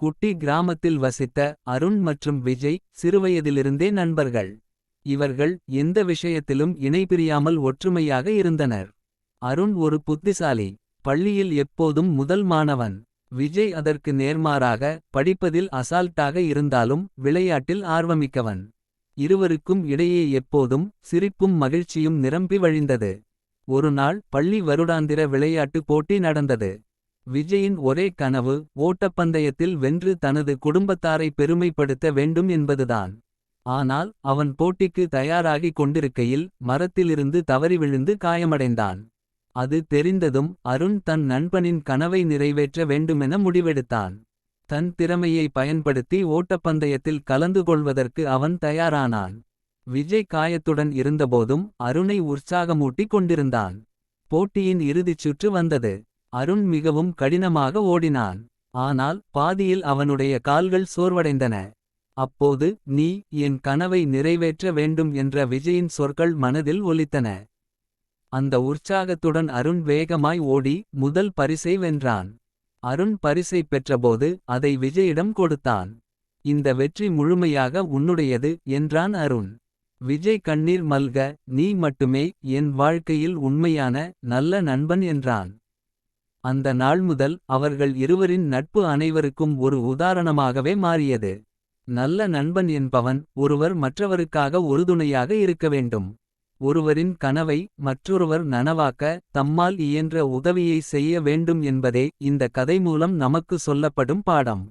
குட்டி கிராமத்தில் வசித்த அருண் மற்றும் விஜய் சிறுவயதிலிருந்தே நண்பர்கள். இவர்கள் எந்த விஷயத்திலும் இணைபிரியாமல் ஒற்றுமையாக இருந்தனர். அருண் ஒரு புத்திசாலி பள்ளியில் எப்போதும் முதல் மாணவன். விஜய் அதற்கு நேர்மாறாக படிப்பதில் அசால்ட்டாக இருந்தாலும் விளையாட்டில் ஆர்வமிக்கவன். இருவருக்கும் இடையே எப்போதும் சிரிப்பும் மகிழ்ச்சியும் நிரம்பி வழிந்தது. ஒருநாள் பள்ளி வருடாந்திர விளையாட்டு போட்டி நடந்தது. விஜயின் ஒரே கனவு ஓட்டப்பந்தயத்தில் வென்று தனது குடும்பத்தாரை பெருமைப்படுத்த வேண்டும் என்பதுதான். ஆனால் அவன் போட்டிக்கு தயாராகிக் கொண்டிருக்கையில் மரத்திலிருந்து தவறி விழுந்து காயமடைந்தான். அது தெரிந்ததும் அருண் தன் நண்பனின் கனவை நிறைவேற்ற வேண்டுமென முடிவெடுத்தான். தன் திறமையை பயன்படுத்தி ஓட்டப்பந்தயத்தில் கலந்து கொள்வதற்கு அவன் தயாரானான். விஜய் காயத்துடன் இருந்தபோதும் அருணை உற்சாகமூட்டிக் கொண்டிருந்தான். போட்டியின் இறுதிச் சுற்று வந்தது. அருண் மிகவும் கடினமாக ஓடினான். ஆனால் பாதியில் அவனுடைய கால்கள் சோர்வடைந்தன. அப்போது நீ என் கனவை நிறைவேற்ற வேண்டும் என்ற விஜயின் சொற்கள் மனதில் ஒலித்தன. அந்த உற்சாகத்துடன் அருண் வேகமாய் ஓடி முதல் பரிசை வென்றான். அருண் பரிசை பெற்றபோது அதை விஜயிடம் கொடுத்தான். இந்த வெற்றி முழுமையாக உன்னுடையது என்றான் அருண். விஜய் கண்ணீர் மல்க நீ மட்டுமே என் வாழ்க்கையில் உண்மையான நல்ல நண்பன் என்றான். அந்த நாள் முதல் அவர்கள் இருவரின் நட்பு அனைவருக்கும் ஒரு உதாரணமாகவே மாறியது. நல்ல நண்பன் என்பவன் ஒருவர் மற்றவருக்காக உறுதுணையாக இருக்க வேண்டும். ஒருவரின் கனவை மற்றொருவர் நனவாக்க தம்மால் இயன்ற உதவியை செய்ய வேண்டும் என்பதே இந்த கதை மூலம் நமக்கு சொல்லப்படும் பாடம்.